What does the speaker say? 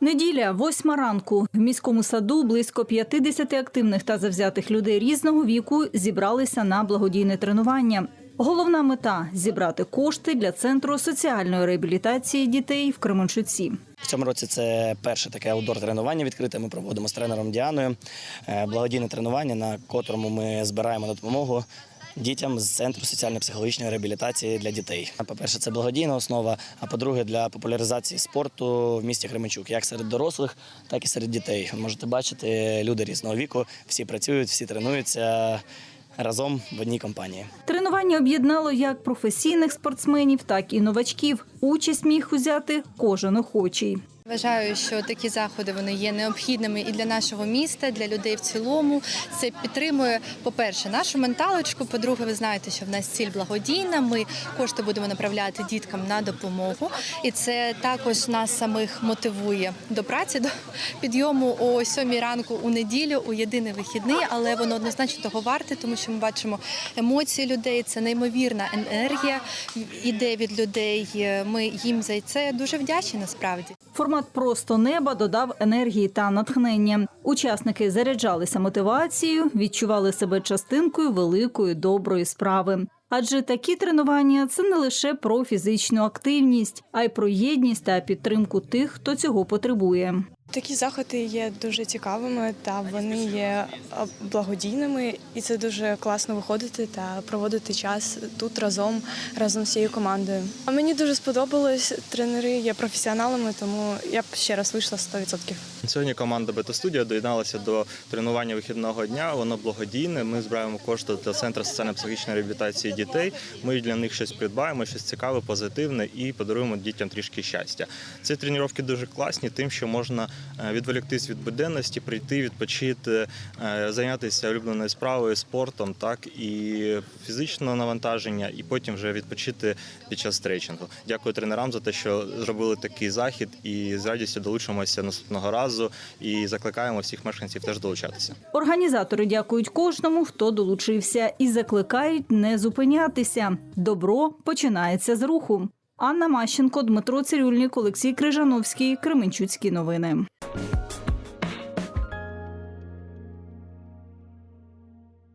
Неділя, восьма ранку. В міському саду близько 50 активних та завзятих людей різного віку зібралися на благодійне тренування. Головна мета зібрати кошти для центру соціальної реабілітації дітей в Кременчуці. В цьому році це перше таке аутдор тренування відкрите. Ми проводимо з тренером Діаною. Е, Благодійне тренування, на котрому ми збираємо допомогу дітям з центру соціально-психологічної реабілітації для дітей. По-перше, це благодійна основа. А по-друге, для популяризації спорту в місті Кременчук, як серед дорослих, так і серед дітей. Можете бачити, люди різного віку, всі працюють, всі тренуються разом в одній компанії. Тренування об'єднало як професійних спортсменів, так і новачків. Участь міг узяти кожен охочий. Вважаю, що такі заходи вони є необхідними і для нашого міста, для людей в цілому. Це підтримує, по-перше, нашу менталочку. По-друге, ви знаєте, що в нас ціль благодійна. Ми кошти будемо направляти діткам на допомогу, і це також нас самих мотивує до праці, до підйому о сьомій ранку у неділю, у єдиний вихідний, але воно однозначно того варте, тому що ми бачимо емоції людей. Це неймовірна енергія іде від людей. Ми їм за це дуже вдячні насправді. Формат просто неба додав енергії та натхнення. Учасники заряджалися мотивацією, відчували себе частинкою великої доброї справи. Адже такі тренування це не лише про фізичну активність, а й про єдність та підтримку тих, хто цього потребує. Такі заходи є дуже цікавими та вони є благодійними, і це дуже класно виходити та проводити час тут разом, разом з всією командою. А мені дуже сподобалось. Тренери є професіоналами, тому я б ще раз вийшла 100%. Сьогодні команда Бета-студія доєдналася до тренування вихідного дня. Воно благодійне. Ми збираємо кошти для центру соціально-психологічної реабілітації дітей. Ми для них щось придбаємо, щось цікаве, позитивне і подаруємо дітям трішки щастя. Ці тренування дуже класні, тим, що можна е, відволіктись від буденності, прийти, відпочити, е, зайнятися улюбленою справою, спортом, так і фізичне навантаження, і потім вже відпочити під час стретчингу. Дякую тренерам за те, що зробили такий захід, і з радістю долучимося наступного разу і закликаємо всіх мешканців теж долучатися. Організатори дякують кожному, хто долучився, і закликають не зупинятися. Добро починається з руху. Анна Мащенко, Дмитро Цирюльник, Олексій Крижановський, Кременчуцькі новини.